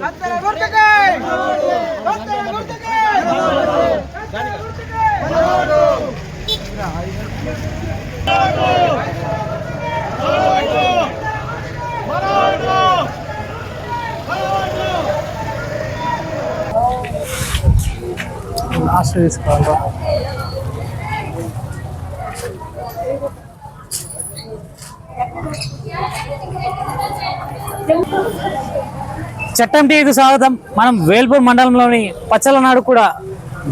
కత్తెర గుర్తుకే కత్తెర గుర్తుకే కత్తెర గుర్తుకే లాస్ట్ తీసుకోవాలి చట్టం టీవీకి స్వాగతం. మనం వేల్పూర్ మండలంలోని పచ్చలనాడు కూడా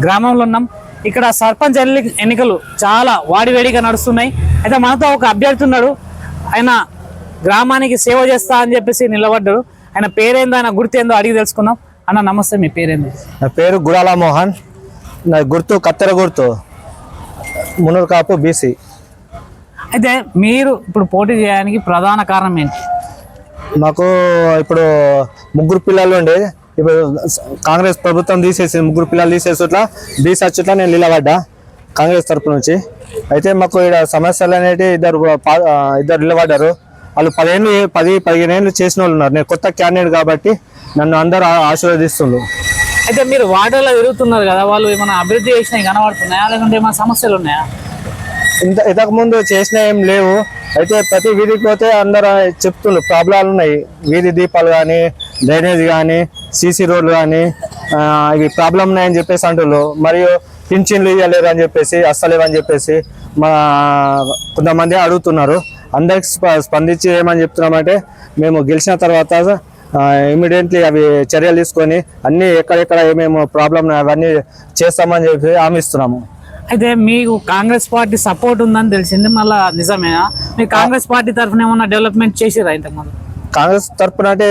గ్రామంలో ఉన్నాం. ఇక్కడ సర్పంచ్ ఎన్ని- ఎన్నికలు చాలా వాడివేడిగా నడుస్తున్నాయి. అయితే మనతో ఒక అభ్యర్థి ఉన్నాడు. ఆయన గ్రామానికి సేవ చేస్తా అని చెప్పేసి నిలబడ్డాడు. ఆయన పేరేందో ఆయన గుర్తేందో అడిగి తెలుసుకుందాం. అన్న నమస్తే మీ పేరేందో? నా పేరు గుడాల మోహన్. నా గుర్తు కత్తెర గుర్తు. మునూరు కాపు బీసీ. అయితే మీరు ఇప్పుడు పోటీ చేయడానికి ప్రధాన కారణం ఏంటి? మాకు ఇప్పుడు ముగ్గురు పిల్లలు ఉండే ఇప్పుడు కాంగ్రెస్ ప్రభుత్వం తీసేసి ముగ్గురు పిల్లలు తీసేసి ఇట్లా బీసీ వచ్చేట్లా నేను నిలబడ్డా కాంగ్రెస్ తరపు నుంచి. అయితే మాకు ఇక్కడ సమస్యలు అనేవి ఇద్దరు ఇద్దరు నిలబడ్డారు. వాళ్ళు పదిహేను పది పదిహేను ఏళ్ళు చేసిన వాళ్ళు ఉన్నారు. నేను కొత్త క్యాండిడేట్ కాబట్టి నన్ను అందరూ ఆ- ఆశీర్వదిస్తుండ్రు. అయితే మీరు వాటర్లో తిరుగుతున్నారు కదా వాళ్ళు ఏమైనా అభివృద్ధి చేసినవి కనబడుతున్నాయా? లేకుంటే ఏమైనా సమస్యలు ఉన్నాయా? ఇంత ఇంతకు ముందు చేసిన ఏం లేవు. అయితే ప్రతి వీధికి పోతే అందరూ చెప్తుండ్రు ప్రాబ్లాలు ఉన్నాయి. వీధి దీపాలు కానీ డ్రైనేజ్ కానీ సీసీ రోడ్లు కానీ ఇవి ప్రాబ్లం ఉన్నాయని చెప్పేసి అంటున్నారు మరియు పింఛన్లు ఇవ్వలేరు అని చెప్పేసి అస్సలేవు అని చెప్పేసి మా కొంతమంది అడుగుతున్నారు. అందరికి స్ప- స్పందించి ఏమని చెప్తున్నామంటే మేము గెలిచిన తర్వాత ఇమీడియట్లీ అవి చర్యలు తీసుకొని అన్ని ఎక్కడెక్కడ ఏమేమి ప్రాబ్లం అవన్నీ చేస్తామని చెప్పి హామీ ఇస్తున్నాము. అయితే మీకు కాంగ్రెస్ పార్టీ సపోర్ట్ ఉందని తెలిసింది మళ్ళీ నిజమేనా? మీరు కాంగ్రెస్ పార్టీ తరఫున ఏమన్నా డెవలప్మెంట్ చేసిరా ఇంతకుముందు? కాంగ్రెస్ తరపున అంటే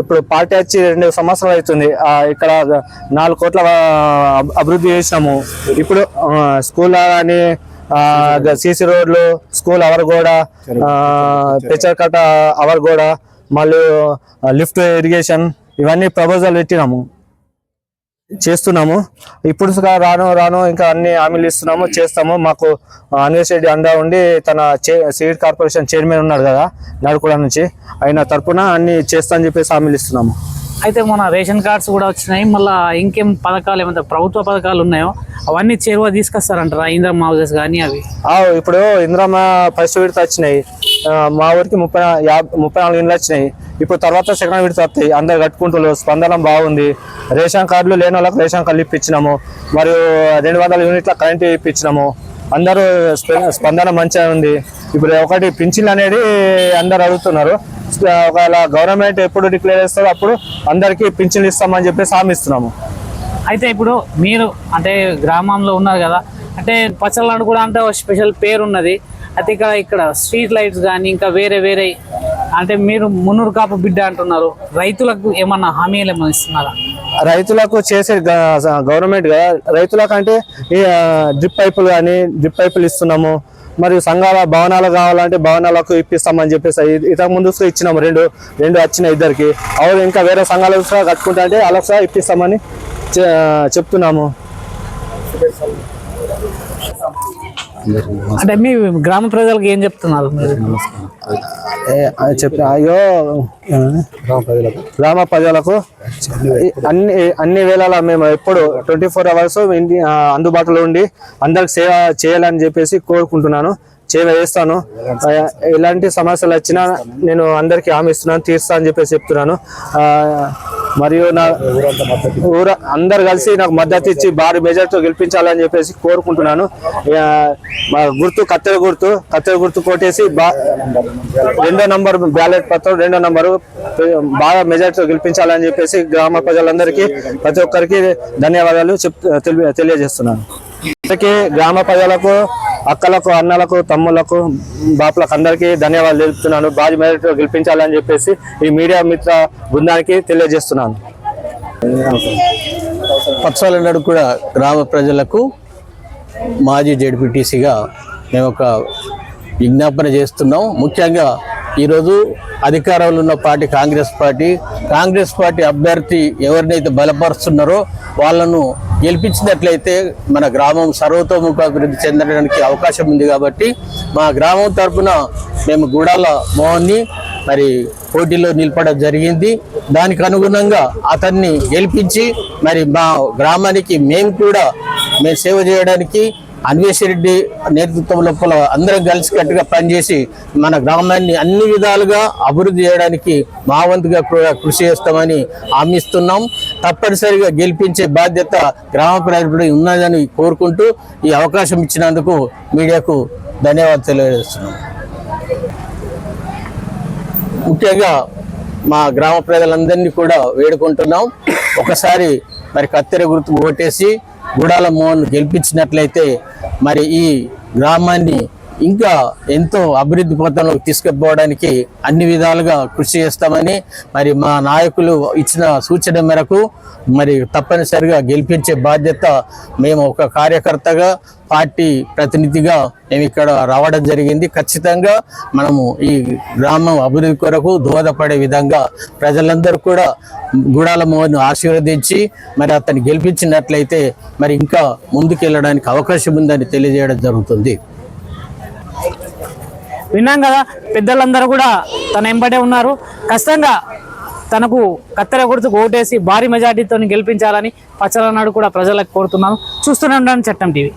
ఇప్పుడు పార్టీ వచ్చి రెండు సంవత్సరాలు అవుతుంది. ఆ, ఇక్కడ నాలుగు కోట్ల అభివృద్ధి చేసినాము. ఇప్పుడు ఆ, స్కూల్ కానీ సీసీ రోడ్లు స్కూల్ అవర్గోడ పెచ్చర్కట్ట అవర్గోడ మళ్ళీ లిఫ్ట్ ఇరిగేషన్ ఇవన్నీ ప్రపోజల్ పెట్టినాము. చేస్తున్నాము. ఇప్పుడు రాను రాను ఇంకా అన్ని హామీలు ఇస్తున్నాము చేస్తాము. మాకు అనిల్ రెడ్డి అండా ఉండి తన సివిల్ కార్పొరేషన్ చైర్మన్ ఉన్నాడు కదా నడుకుడ నుంచి. ఆయన తరఫున అన్ని చేస్తా అని చెప్పేసి హామీలు ఇస్తున్నాము. అయితే మన రేషన్ కార్డ్స్ కూడా వచ్చినాయి. మళ్ళీ ఇంకేం పథకాలు ఏమైనా ప్రభుత్వ పథకాలు ఉన్నాయో అవన్నీ చేరువ తీసుకొస్తారంటారా ఇంద్రమ్మ హౌసెస్ కానీ అవి. ఇప్పుడు ఇంద్రమ్మ ఫస్ట్ విడత వచ్చినాయి. మా ఊరికి ముప్పై యాభై ముప్పై నాలుగు ఇండ్లు వచ్చినాయి. ఇప్పుడు తర్వాత సెకండ్ విడత వస్తాయి. అందరు కట్టుకుంటున్నారు స్పందన బాగుంది. రేషన్ కార్డులు లేని వాళ్ళకి రేషన్ కార్డులు ఇప్పించినాము. మరియు రెండు వందల యూనిట్ల కరెంటు ఇప్పించినాము. అందరూ స్పందన మంచిగా ఉంది. ఇప్పుడు ఒకటి పింఛన్ అనేది అందరు అడుగుతున్నారు. ఒకవేళ గవర్నమెంట్ ఎప్పుడు డిక్లేర్ చేస్తారో అప్పుడు అందరికీ పింఛన్లు ఇస్తామని చెప్పేసి హామీ ఇస్తున్నాము. అయితే ఇప్పుడు మీరు అంటే గ్రామంలో ఉన్నారు కదా అంటే పచ్చలనాడు కూడా అంటే ఒక స్పెషల్ పేరు ఉన్నది. అయితే ఇక్కడ ఇక్కడ స్ట్రీట్ లైట్స్ కానీ ఇంకా వేరే వేరే అంటే మీరు మున్నూరు కాపు బిడ్డ అంటున్నారు. రైతులకు ఏమన్నా హామీలు ఏమన్నా ఇస్తున్నారా? రైతులకు చేసే గవర్నమెంట్ కదా రైతులకు అంటే డ్రిప్ పైపులు కానీ డ్రిప్ పైపులు ఇస్తున్నాము. మరియు సంఘాల భవనాలు కావాలంటే భవనాలకు ఇప్పిస్తామని చెప్పేసి ఇ- ఇంతకు ముందు ఇచ్చినాము. రెండు రెండు వచ్చిన ఇద్దరికి. అవును ఇంకా వేరే సంఘాలు కట్టుకుంటా అంటే అలా ఇప్పిస్తామని చె- చెప్తున్నాము. అంటే మీ గ్రామ ప్రజలకు ఏం చెప్తున్నారు చెప్పిన అయ్యో. గ్రామ ప్రజలకు. అన్ని అన్ని వేళలా మేము ఎప్పుడు ట్వంటీ ఫోర్ అవర్స్ అందుబాటులో ఉండి అందరికి సేవ చేయాలని చెప్పేసి కోరుకుంటున్నాను. సేవ చేస్తాను. ఎలాంటి సమస్యలు వచ్చినా నేను అందరికీ హామీ ఇస్తున్నాను తీరుస్తా అని చెప్పేసి చెప్తున్నాను. ఆ, మరియు నా ఊర అందరు కలిసి నాకు మద్దతు ఇచ్చి భారీ మెజార్టీతో గెలిపించాలని చెప్పేసి కోరుకుంటున్నాను. మా గుర్తు కత్తెర గుర్తు కత్తెర గుర్తు కొట్టేసి బా రెండో నంబర్ బ్యాలెట్ పత్రం రెండో నంబరు బాగా మెజార్టీతో గెలిపించాలని చెప్పేసి గ్రామ ప్రజలందరికీ ప్రతి ఒక్కరికి ధన్యవాదాలు చెప్ తెలియజేస్తున్నాను. అందరికీ గ్రామ ప్రజలకు అక్కలకు అన్నలకు తమ్ములకు బాపులకు అందరికీ ధన్యవాదాలు తెలుపుతున్నాను. భారీ మెజార్టీతో గెలిపించాలని చెప్పేసి ఈ మీడియా మిత్ర బృందానికి తెలియజేస్తున్నాను. పచ్చాలన్నాడు కూడా గ్రామ ప్రజలకు మాజీ జడ్పీటీసీగా మేము ఒక విజ్ఞాపన చేస్తున్నాం. ముఖ్యంగా ఈరోజు అధికారంలో ఉన్న party Congress party. Congress party అభ్యర్థి ఎవరినైతే బలపరుస్తున్నారో వాళ్ళను గెలిపించినట్లయితే మన గ్రామం సర్వతోముఖ అభివృద్ధి చెందడానికి అవకాశం ఉంది కాబట్టి మా గ్రామం తరఫున మేము గూడాల మోహన్ని మరి పోటీలో నిలపడం జరిగింది. దానికి అనుగుణంగా అతన్ని గెలిపించి మరి మా గ్రామానికి మేము కూడా మేము సేవ చేయడానికి అన్వేషిరెడ్డి నేతృత్వం లోపల అందరం కలిసికట్టుగా పనిచేసి మన గ్రామాన్ని అన్ని విధాలుగా అభివృద్ధి చేయడానికి మా వంతుగా కృషి చేస్తామని హామీస్తున్నాం తప్పనిసరిగా గెలిపించే బాధ్యత గ్రామ ప్రజలపై ఉన్నదని కోరుకుంటూ ఈ అవకాశం ఇచ్చినందుకు మీడియాకు ధన్యవాదాలు తెలియజేస్తున్నాం. ముఖ్యంగా మా గ్రామ ప్రజలందరినీ కూడా వేడుకుంటున్నాం. ఒకసారి మరి కత్తెర గుర్తు ఓటేసి గుడాల మోహన్ గెలిపించినట్లయితే మరి ఈ గ్రామాన్ని ఇంకా ఎంతో అభివృద్ధి పథంలోకి తీసుకుపోవడానికి అన్ని విధాలుగా కృషి చేస్తామని మరి మా నాయకులు ఇచ్చిన సూచన మేరకు మరి తప్పనిసరిగా గెలిపించే బాధ్యత మేము ఒక కార్యకర్తగా పార్టీ ప్రతినిధిగా మేము ఇక్కడ రావడం జరిగింది. ఖచ్చితంగా మనము ఈ గ్రామం అభివృద్ధి కొరకు దోహదపడే విధంగా ప్రజలందరూ కూడా గుడాల మోహన్ ఆశీర్వదించి మరి అతన్ని గెలిపించినట్లయితే మరి ఇంకా ముందుకెళ్ళడానికి అవకాశం ఉందని తెలియజేయడం జరుగుతుంది. విన్నాం కదా పెద్దలందరూ కూడా తన ఎంబడే ఉన్నారు. ఖచ్చితంగా తనకు కత్తెర గుర్తుకు ఓటేసి భారీ మెజార్టీతో గెలిపించాలని పచ్చలనాడు కూడా ప్రజలకు కోరుతున్నాను చూస్తూనే ఉండండి చట్టం టీవీ.